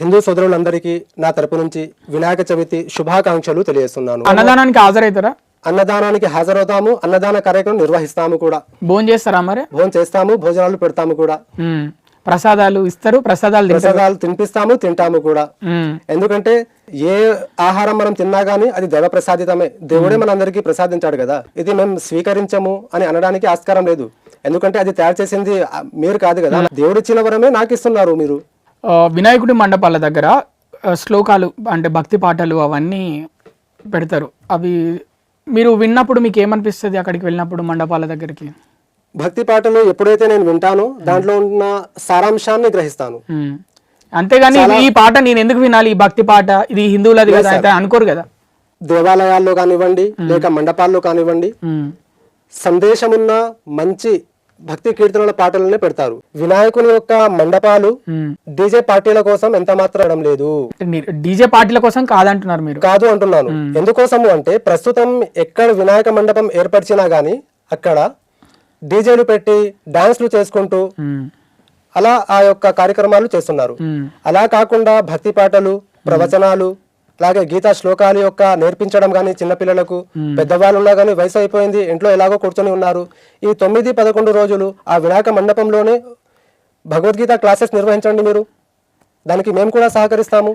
హిందూ సోదరులందరికీ నా తరపు నుంచి వినాయక చవితి శుభాకాంక్షలు తెలియజేస్తున్నాను. అన్నదానానికి హాజరవుతారా అన్నదానానికి హాజరవుతాము. అన్నదాన కార్యక్రమం నిర్వహిస్తాము కూడా. భోజనం చేస్తారా మరి? భోజనం చేస్తాము భోజనాలు పెడతాము కూడా. ప్రసాదాలు ఇస్తారు ప్రసాదాలు ప్రసాదాలు తినిపిస్తాము తింటాము కూడా. ఎందుకంటే ఏ ఆహారం మనం తిన్నా గానీ అది దైవ ప్రసాదితమే దేవుడే మనందరికీ ప్రసాదించాడు కదా. ఇది మేము స్వీకరించము అని అనడానికి ఆస్కారం లేదు. ఎందుకంటే అది తయారు చేసింది మీరు కాదు కదా. దేవుడు ఇచ్చిన వరమే నాకు ఇస్తున్నారు మీరు. వినాయకుడి మండపాల దగ్గర శ్లోకాలు అంటే భక్తి పాటలు అవన్నీ పెడతారు. అవి మీరు విన్నప్పుడు మీకు ఏమనిపిస్తుంది అక్కడికి వెళ్ళినప్పుడు మండపాల దగ్గరికి? భక్తి పాటలు ఎప్పుడైతే నేను వింటానో దాంట్లో ఉన్న సారాంశాన్ని గ్రహిస్తాను. అంతేగాని ఈ పాట నేను ఎందుకు వినాలి? ఈ భక్తి పాట ఇది హిందువులది కదా అయితే అనుకోరు కదా? దేవాలయాల్లో కానివ్వండి లేక మండపాల్లో కానివ్వండి. సందేశమున్న మంచి భక్తి కీర్తనల పాటలనే పెడతారు. వినాయకుని యొక్క మండపాలు. డీజే పార్టీల కోసం ఎంత మాత్రం లేదు. డీజే పార్టీల కోసం కాదంటున్నారు మీరు? కాదు అంటున్నాను. ఎందుకోసము అంటే ప్రస్తుతం ఎక్కడ వినాయక మండపం ఏర్పరిచినా గానీ అక్కడ డీజేలు పెట్టి డాన్స్లు చేసుకుంటూ. అలా ఆ యొక్క కార్యక్రమాలు చేస్తున్నారు. అలా కాకుండా భక్తి పాటలు ప్రవచనాలు అలాగే గీతా శ్లోకాలు యొక్క నేర్పించడం కానీ చిన్నపిల్లలకు పెద్దవాళ్ళు ఉన్నా కానీ వయసు అయిపోయింది ఇంట్లో ఎలాగో కూర్చొని ఉన్నారు. ఈ తొమ్మిది పదకొండు రోజులు ఆ వినాయక మండపంలోనే భగవద్గీత క్లాసెస్ నిర్వహించండి మీరు. దానికి మేము కూడా సహకరిస్తాము.